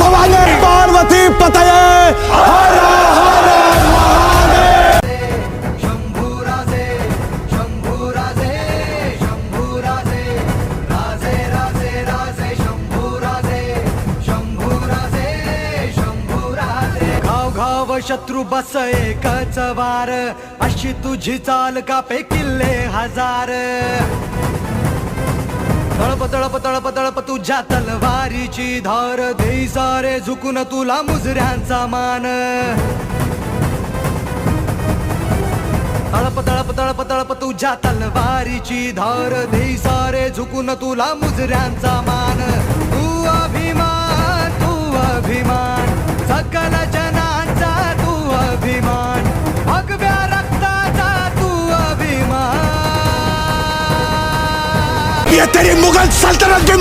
भवानी पार्वती पतये। हर हर राजे राजे राजे घाव शत्रू बस एकच वार अशी तुझी चाल कापे किल्ले हजार। तळप तळप तळप तळप तुझ्या तलवारीची धार. देई सारे झुकून तुला मुजऱ्यांचा मान. तळप तळप तळप तळप तुझ्या तलवारीची धार. देई सारे झुकून तुला मुजऱ्यांचा मान. mi estaré en saltarán de